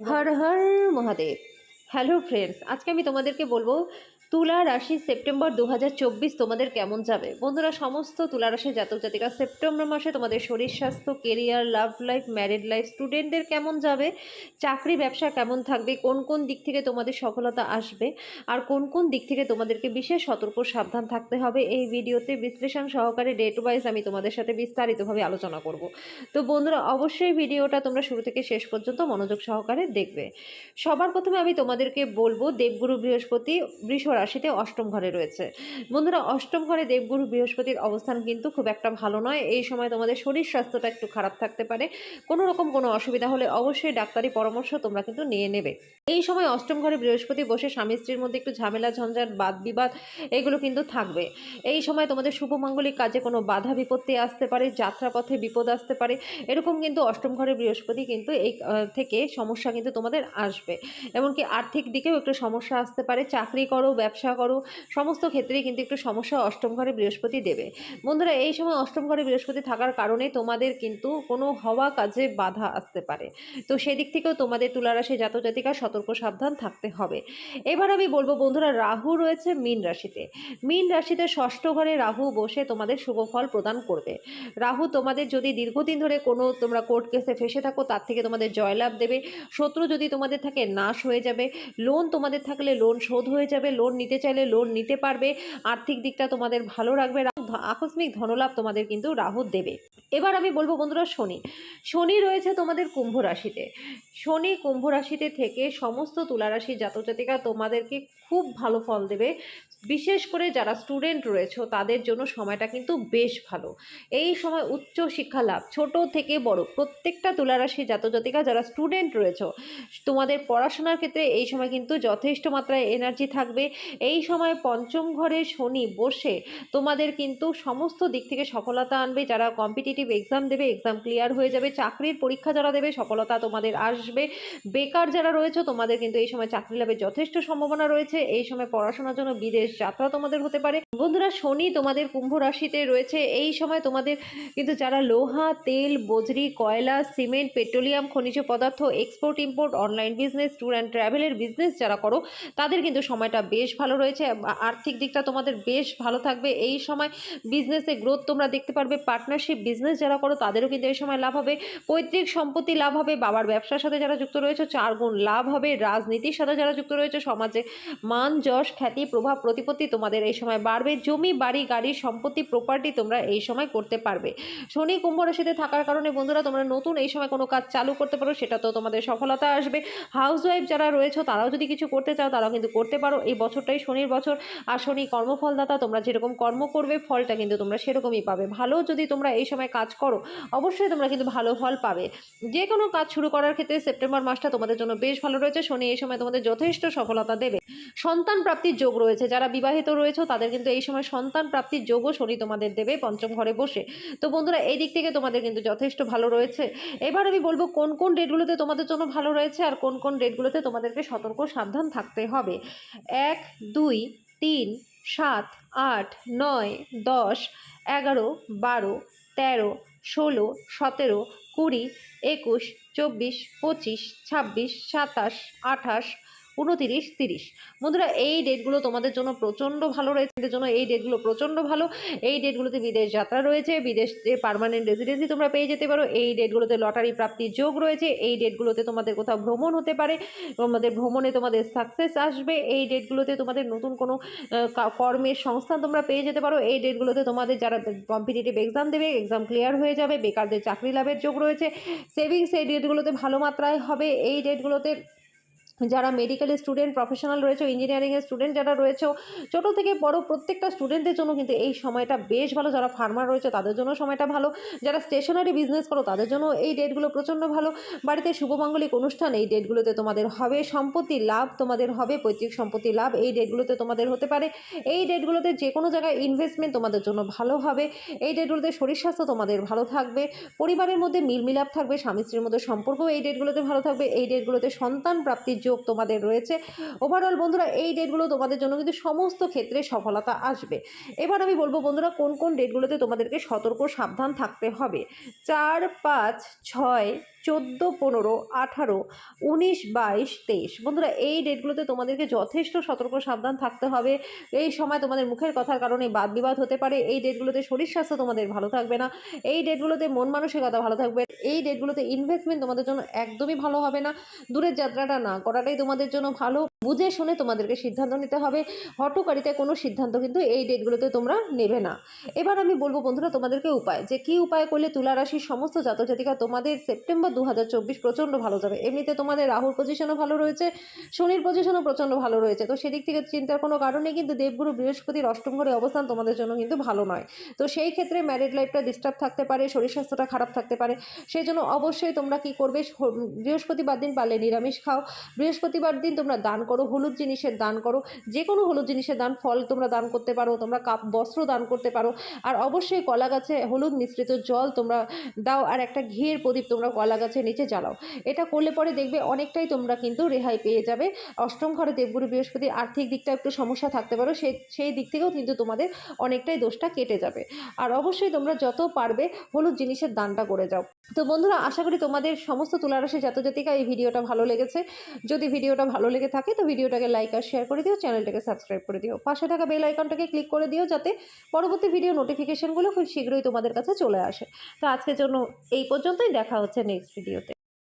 Har Har Mahadev hello friends আজকে আমি তোমাদেরকে বলবো তুলা রাশি সেপ্টেম্বর দু হাজার চব্বিশ তোমাদের কেমন যাবে? বন্ধুরা, সমস্ত তুলা রাশি জাতক জাতিকা সেপ্টেম্বর মাসে তোমাদের শরীর, স্বাস্থ্য career love life married life স্টুডেন্টদের কেমন যাবে? চাকরি, ব্যবসা কেমন থাকবে? কোন কোন দিক থেকে তোমাদের সফলতা আসবে? আর কোন কোন দিক থেকে তোমাদেরকে বিশেষ সতর্ক সাবধান থাকতে হবে? এই ভিডিওতে বিশ্লেষণ সহকারে ডেট ওয়াইজ আমি তোমাদের সাথে বিস্তারিতভাবে আলোচনা করব। তো বন্ধুরা, অবশ্যই ভিডিওটা তোমরা শুরু থেকে শেষ পর্যন্ত মনোযোগ সহকারে দেখবে। সবার প্রথমে আমি তোমাদেরকে বলব, দেবগুরু বৃহস্পতি, বৃষ রাশিতে অষ্টম ঘরে রয়েছে। বন্ধুরা, অষ্টম ঘরে দেবগুরু বৃহস্পতির অবস্থান কিন্তু খুব একটা ভালো নয়। এই সময় তোমাদের শরীর স্বাস্থ্যটা একটু খারাপ থাকতে পারে। কোনো রকম কোনো অসুবিধা হলে অবশ্যই ডাক্তারি পরামর্শ তোমরা কিন্তু নিয়ে নেবে। এই সময় অষ্টম ঘরে বৃহস্পতি বসে স্বামী স্ত্রীর মধ্যে একটু ঝামেলা, ঝঞ্ঝাট বাদ বিবাদ এগুলো কিন্তু থাকবে। এই সময় তোমাদের শুভমাঙ্গলিক কাজে কোনো বাধা বিপত্তি আসতে পারে, যাত্রাপথে বিপদ আসতে পারে। এরকম কিন্তু অষ্টম ঘরে বৃহস্পতি কিন্তু এই থেকে সমস্যা কিন্তু তোমাদের আসবে। এমনকি আর্থিক দিকেও একটু সমস্যা আসতে পারে। চাকরি করো ব্যবসা করো, সমস্ত ক্ষেত্রেই কিন্তু একটু সমস্যা অষ্টম ঘরে বৃহস্পতি দেবে। বন্ধুরা, এই সময় অষ্টম ঘরে বৃহস্পতি থাকার কারণে তোমাদের কিন্তু কোনো হওয়া কাজে বাধা আসতে পারে। তো সেদিক থেকেও তোমাদের তুলারাশি, জাতজাতিকা সতর্ক, সাবধান থাকতে হবে। এবার আমি বলব বন্ধুরা, রাহু রয়েছে মীন রাশিতে। মীন রাশিতে ষষ্ঠ ঘরে রাহু বসে তোমাদের শুভ ফল প্রদান করবে। রাহু তোমাদের যদি দীর্ঘদিন ধরে কোনো তোমরা কোর্ট কেসে ফেসে থাকো, তার থেকে তোমাদের জয়লাভ দেবে। শত্রু যদি তোমাদের থাকে, নাশ হয়ে যাবে। লোন তোমাদের থাকলে লোন শোধ হয়ে যাবে। লোন নিতে চাইলে লোন নিতে পারবে। আর্থিক দিকটা তোমাদের ভালো রাখবে। আকস্মিক ধনলাভ তোমাদের কিন্তু রাহু দেবে। এবার আমি বলব বন্ধুরা শনি। শনি রয়েছে তোমাদের কুম্ভ রাশিতে। শনি কুম্ভ রাশিতে থেকে সমস্ত তুলারাশি জাতজাতিকা তোমাদেরকে খুব ভালো ফল দেবে। বিশেষ করে যারা স্টুডেন্ট রয়েছে, তাদের জন্য সময়টা কিন্তু বেশ ভালো। এই সময় উচ্চ শিক্ষা লাভ, ছোট থেকে বড়, প্রত্যেকটা তুলারাশি জাতজাতিকা যারা স্টুডেন্ট রয়েছে, তোমাদের পড়াশোনার ক্ষেত্রে এই সময় কিন্তু যথেষ্ট মাত্রায় এনার্জি থাকবে। এই সময় পঞ্চম ঘরে শনি বসে তোমাদের কিন্তু সমস্ত দিক থেকে সফলতা আনবে। যারা কম্পিটিটিভ এক্সাম দেবে এক্সাম ক্লিয়ার হয়ে যাবে, চাকরির পরীক্ষা যারা দেবে, সফলতা তোমাদের আসবে। বেকার যারা রয়েছে, তোমাদের কিন্তু এই সময় চাকরি লাভের যথেষ্ট সম্ভাবনা রয়েছে। এই সময় পড়াশোনার জন্য বিদেশ যাত্রা তোমাদের হতে পারে। বন্ধুরা, শনি তোমাদের কুম্ভ রাশিতে রয়েছে। এই সময় তোমাদের কিন্তু যারা লোহা, তেল, বজরি, কয়লা, সিমেন্ট, পেট্রোলিয়াম, খনিজ পদার্থ export import online business tour and ট্রাভেলের বিজনেস যারা করো, তাদের কিন্তু সময়টা বেশ ভালো রয়েছে। আর্থিক দিকটা তোমাদের বেশ ভালো থাকবে। এই সময় বিজনেসে গ্রোথ তোমরা দেখতে পারবে। পার্টনারশিপ বিজনেস যারা করো, তাদেরও কিন্তু এই সময় লাভ হবে। পৈতৃক সম্পত্তি লাভ হবে। বাবার ব্যবসার সাথে যারা যুক্ত রয়েছে, চার গুণ লাভ হবে। রাজনীতির সাথে যারা যুক্ত রয়েছে, সমাজে মান, যশ, খ্যাতি, প্রভাব প্রতিপত্তি তোমাদের এই সময় বাড়বে। জমি, বাড়ি, গাড়ি, সম্পত্তি প্রপার্টি তোমরা এই সময় করতে পারবে। শনি কুম্ভ রাশিতে থাকার কারণে বন্ধুরা তোমরা নতুন এই সময় কোনো কাজ চালু করতে পারো, সেটা তো তোমাদের সফলতা আসবে। হাউস ওয়াইফ যারা রয়েছে, তারাও যদি কিছু করতে চাও, তারাও কিন্তু করতে পারো। এই বছরটাই শনির বছর আর শনি কর্মফলদাতা, তোমরা যেরকম কর্ম করবে, ফলটা কিন্তু তোমরা সেরকমই পাবে। ভালো যদি তোমরা এই সময় কাজ করো, অবশ্যই তোমরা কিন্তু ভালো ফল পাবে। যে কোনো কাজ শুরু করার ক্ষেত্রে সেপ্টেম্বর মাসটা তোমাদের জন্য বেশ ভালো রয়েছে। শনি এই সময় তোমাদের যথেষ্ট সফলতা দেবে। সন্তান প্রাপ্তির যোগ রয়েছে। যারা বিবাহিত রয়েছে, তাদের কিন্তু এই সময় সন্তান প্রাপ্তির যোগও শনি তোমাদের দেবে পঞ্চম ঘরে বসে। তো বন্ধুরা, এই দিক থেকে তোমাদের কিন্তু যথেষ্ট ভালো রয়েছে। এবার আমি বলব কোন কোন ডেটগুলোতে তোমাদের জন্য ভালো রয়েছে আর কোন কোন ডেটগুলোতে তোমাদেরকে সতর্ক সাবধান থাকতে হবে। এক, দুই, তিন, সাত, আট, নয়, দশ, এগারো, বারো, তেরো, ষোলো, সতেরো, কুড়ি, একুশ, চব্বিশ, পঁচিশ, ছাব্বিশ, সাতাশ, আঠাশ উনতিরিশ, তিরিশ। বন্ধুরা, এই ডেটগুলো তোমাদের জন্য প্রচণ্ড ভালো রয়েছে। জন্য এই ডেটগুলো প্রচণ্ড ভালো। এই ডেটগুলোতে বিদেশ যাত্রা রয়েছে। বিদেশে পার্মানেন্ট রেসিডেন্সি তোমরা পেয়ে যেতে পারো। এই ডেটগুলোতে লটারি প্রাপ্তির যোগ রয়েছে। এই ডেটগুলোতে তোমাদের কোথাও ভ্রমণ হতে পারে। তোমাদের ভ্রমণে তোমাদের সাকসেস আসবে। এই ডেটগুলোতে তোমাদের নতুন কোনো কর্মের সংস্থান তোমরা পেয়ে যেতে পারো। এই ডেটগুলোতে তোমাদের যারা কম্পিটিটিভ এক্সাম দেবে এক্সাম ক্লিয়ার হয়ে যাবে। বেকারদের চাকরি লাভের যোগ রয়েছে। সেভিংস এই ডেটগুলোতে ভালো মাত্রায় হবে। এই ডেটগুলোতে যারা মেডিকেল স্টুডেন্ট প্রফেশনাল রয়েছে ইঞ্জিনিয়ারিংয়ের স্টুডেন্ট যারা রয়েছে, ছোটো থেকে বড় প্রত্যেকটা স্টুডেন্টদের জন্য কিন্তু এই সময়টা বেশ ভালো। যারা ফার্মার রয়েছে, তাদের জন্য সময়টা ভালো। যারা স্টেশনারি বিজনেস করো, তাদের জন্য এই ডেটগুলো প্রচণ্ড ভালো। বাড়িতে শুভমাঙ্গলিক অনুষ্ঠান, এই ডেটগুলোতে তোমাদের হবে সম্পত্তি লাভ, তোমাদের হবে পৈতৃক সম্পত্তি লাভ। এই ডেটগুলোতে তোমাদের হতে পারে, এই ডেটগুলোতে যে কোনো জায়গায় ইনভেস্টমেন্ট তোমাদের জন্য ভালো হবে। এই ডেটগুলোতে শরীর স্বাস্থ্য তোমাদের ভালো থাকবে। পরিবারের মধ্যে মিলমিলাপ থাকবে স্বামী স্ত্রীর মধ্যে সম্পর্ক এই ডেটগুলোতে ভালো থাকবে। এই ডেটগুলোতে সন্তান প্রাপ্তির যোগ তোমাদের রয়েছে। ওভারঅল বন্ধুরা, এই ডেটগুলো তোমাদের জন্য কিন্তু সমস্ত ক্ষেত্রে সফলতা আসবে। এবার আমি বলব বন্ধুরা, কোন কোন ডেটগুলোতে তোমাদেরকে সতর্ক সাবধান থাকতে হবে? চার, পাঁচ, ছয় চোদ্দ, পনেরো, আঠারো, উনিশ, বাইশ, তেইশ। বন্ধুরা, এই ডেটগুলোতে তোমাদেরকে যথেষ্ট সতর্ক, সাবধান থাকতে হবে। এই সময় তোমাদের মুখের কথার কারণে বাদ বিবাদ হতে পারে। এই ডেটগুলোতে শরীর স্বাস্থ্য তোমাদের ভালো থাকবে না। এই ডেটগুলোতে মন মানসিকতা ভালো থাকবে। এই ডেটগুলোতে ইনভেস্টমেন্ট তোমাদের জন্য একদমই ভালো হবে না। দূরের যাত্রাটা না করাটাই তোমাদের জন্য ভালো। বুঝে শুনে তোমাদেরকে সিদ্ধান্ত নিতে হবে। হটকারিতে কোনো সিদ্ধান্ত কিন্তু এই ডেটগুলোতে তোমরা নেবে না। এবার আমি বলব বন্ধুরা তোমাদেরকে উপায়, যে কী উপায় করলে তুলা রাশির সমস্ত জাতজাতিকা তোমাদের সেপ্টেম্বর দু হাজার চব্বিশ প্রচণ্ড ভালো যাবে। এমনিতে তোমাদের রাহুর পজিশনও ভালো রয়েছে, শনির পজিশনও প্রচণ্ড ভালো রয়েছে। তো সেদিক থেকে চিন্তার কোনো কারণে কিন্তু দেবগুরু বৃহস্পতির অষ্টম ঘরে অবস্থান তোমাদের জন্য কিন্তু ভালো নয়। তো সেই ক্ষেত্রে ম্যারিড লাইফটা ডিস্টার্ব থাকতে পারে, শরীর স্বাস্থ্যটা খারাপ থাকতে পারে। সেই জন্য অবশ্যই তোমরা কি করবে বৃহস্পতিবার দিন পারলে নিরামিষ খাও। বৃহস্পতিবার দিন তোমরা দান করো, হলুদ জিনিসের দান করো যে কোনো হলুদ জিনিসের দান, ফল তোমরা দান করতে পারো, তোমরা কাপ, বস্ত্র দান করতে পারো, আর অবশ্যই কলা গাছে হলুদ মিশ্রিত জল তোমরা দাও, আর একটা ঘিয়ের প্রদীপ তোমরা কলা গাছের নিচে জ্বালাও। এটা করলে পরে দেখবে অনেকটাই তোমরা কিন্তু রেহাই পেয়ে যাবে। অষ্টম ঘরে দেবগুরু বৃহস্পতি আর্থিক দিকটা একটু সমস্যা থাকতে পারো সেই সেই দিক থেকেও কিন্তু তোমাদের অনেকটাই দোষটা কেটে যাবে। আর অবশ্যই তোমরা যত পারবে হলুদ জিনিসের দানটা করে যাও। তো বন্ধুরা, আশা করি তোমাদের সমস্ত তুলারাশি জাতজাতিকা এই ভিডিওটা ভালো লেগেছে। যদি ভিডিওটা ভালো লেগে থাকে তো ভিডিওটাকে লাইক আর শেয়ার করে দিও চ্যানেলটাকে সাবস্ক্রাইব করে দিও। পাশে থাকা বেল আইকনটাকে ক্লিক করে দিও যাতে পরবর্তী ভিডিও নোটিফিকেশনগুলো খুব শীঘ্রই তোমাদের কাছে চলে আসে। তো আজকের জন্য এই পর্যন্তই, দেখা হচ্ছে নেক্সট ভিডিওতে